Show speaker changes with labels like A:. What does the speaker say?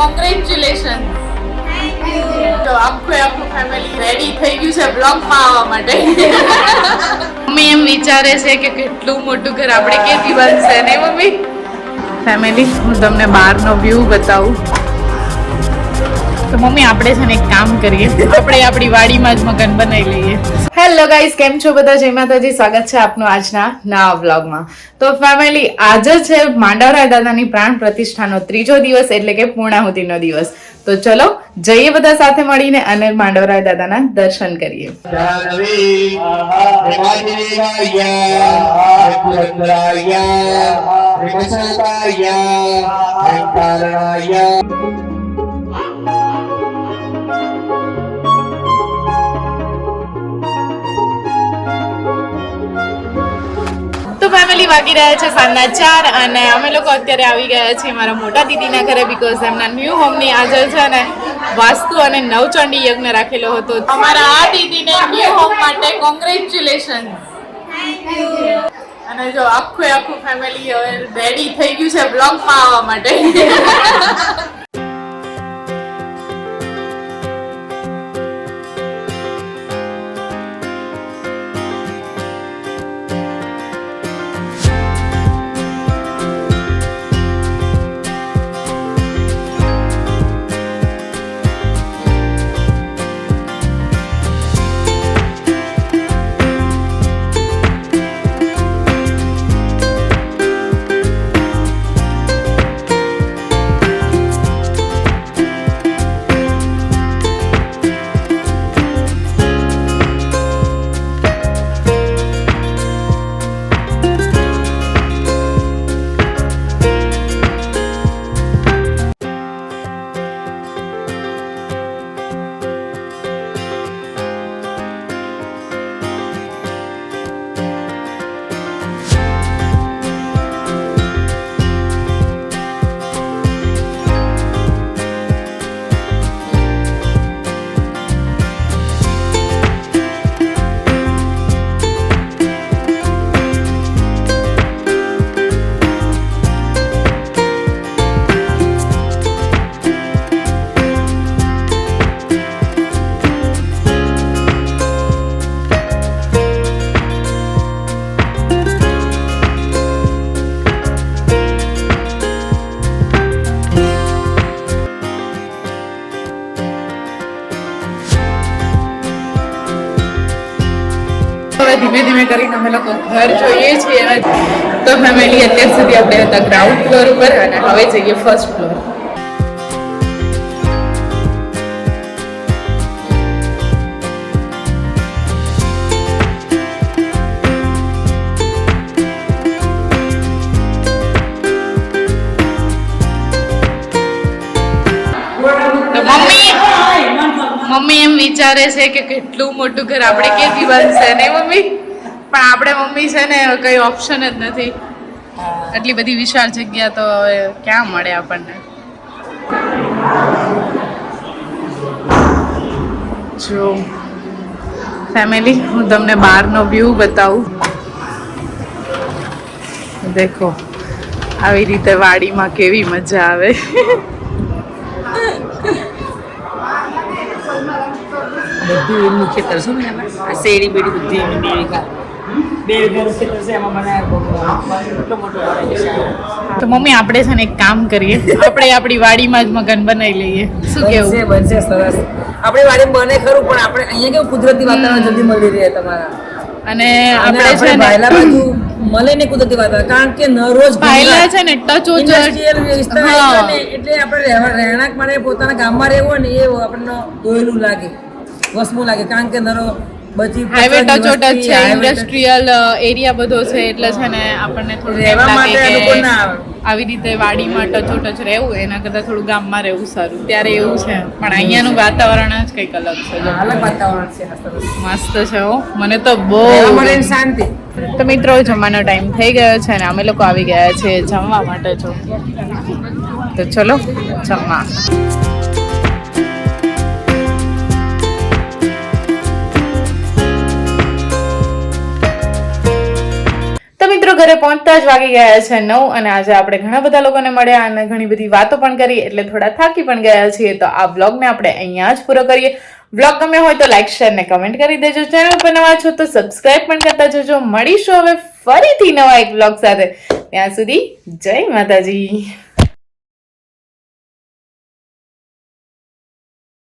A: Congratulation તો આખું આખું ફેમિલી રેડી થઈ ગયું છે બ્લોગમાં આવવા માટે. મમ્મી એમ વિચારે છે કે કેટલું મોટું ઘર આપણે કેથી બનશે ને મમ્મી? ફેમિલી હું તમને બહારનો વ્યૂ બતાવું. તો મમ્મી આપણે છે ને એક કામ કરીએ. આપણે આપણી વાડીમાં જ મકાન બનાવી લઈએ. હેલો ગાઈસ કેમ છો બધા? જય માતાજી. સ્વાગત છે આપનું આજના નવા વ્લોગમાં તો ફેમિલી આજે છે માંડવરાય દાદાની પ્રાણ પ્રતિષ્ઠાનો ત્રીજો દિવસ એટલે કે પૂર્ણાહુતિનો દિવસ. તો ચલો જઈએ બધા સાથે મળીને અને માંડવરાય દાદાના દર્શન કરીએ. ફેમિલી વાગી રહ્યા છે સાંજના ચાર અને અમે લોકો અત્યારે આવી ગયા છીએ મારા મોટા દીદીના ઘરે બીકોઝ એમના ન્યૂ હોમની આજે છે ને વાસ્તુ અને નવચંડી યજ્ઞ રાખેલો હતો. અમારા આ દીદીને ન્યૂ હોમ માટે કોંગ્રેચ્યુલેશન અને જો આખું આખું ફેમિલી હવે રેડી થઈ ગયું છે બ્લોગમાં આવવા માટે. હવે ધીમે ધીમે કરીને અમે લોકો ઘર જોઈએ છીએ. તો ફેમિલી અત્યાર સુધી આપણે હતા ગ્રાઉન્ડ ફ્લોર ઉપર અને હવે જઈએ ફર્સ્ટ ફ્લોર મમ્મી એમ વિચારે છે કે કેટલું મોટું ઘર આપણે કેથી બનશે ને મમ્મી? પણ આપણે મમ્મી છે ને કઈ ઓપ્શન જ નથી. આટલી બધી વિશાળ જગ્યા તો હવે ક્યાં મળે આપણને? જો ફેમિલી હું તમને બહારનો વ્યૂ બતાવું. દેખો આવી રીતે વાડીમાં કેવી મજા આવે.
B: બધું એમનું ખેતર છે ને આ શેરી બેડી બધી એમની બે વીઘા. બે વીઘાનું ખેતર છે એમાં બનાવ્યા એટલો મોટો
A: તો મમ્મી આપણે છે ને એક કામ કરીએ. આપણે આપણી વાડીમાં જ મગન બનાવી લઈએ. શું કેવું?
B: છે બનશે સરસ. આપણે વાડી બને ખરું પણ આપણે અહીંયા કેવું કુદરતી વાતાવરણ જલ્દી મળી રહે તમારા.
A: અને આપણે છે ને
B: બાજુ મળે ને કુદરતી વાતાવરણ કારણ કે ન રોજ
A: ભાઈલા છે ને ટચ
B: એટલે આપણે રહેણાંક માટે પોતાના ગામમાં રહેવું ને એ આપણને દોયેલું લાગે. વસમું લાગે. કારણ કે નરો બધી
A: હાઈવે ટચ ટચ છે ઇન્ડસ્ટ્રીયલ એરિયા બધો છે એટલે છે ને આપણને થોડું
B: રહેવા માટે
A: કે
B: ના આવે.
A: આવી રીતે વાડીમાં ટચો ટચ રહેવું એના કરતાં થોડું ગામમાં રહેવું સારું. ત્યારે એવું છે. પણ અહીંયાનું વાતાવરણ જ કંઈક અલગ છે.
B: અલગ વાતાવરણ છે
A: મસ્ત છે હો. મને તો બહુ
B: મળે શાંતિ.
A: તો મિત્રો જમવાનો ટાઈમ થઈ ગયો છે અને અમે લોકો આવી ગયા છે જમવા માટે જો. તો ચલો જમવા. પહોંચતા જ વાગી ગયા છે નવ અને આજે આપણે ઘણા બધા લોકોને મળ્યા અને ઘણી બધી વાતો પણ કરી, એટલે થોડા થાકી પણ ગયા છીએ. તો આ બ્લોગને આપણે અહીંયા જ પૂરો કરીએ. બ્લોગ ગમ્યો હોય તો લાઈક શેર ને કમેન્ટ કરી દેજો. ચેનલ પર નવા છો તો સબસ્ક્રાઇબ પણ કરતા જજો. મળીશું હવે ફરીથી નવા એક વ્લોગ સાથે. ત્યાં સુધી જય માતાજી.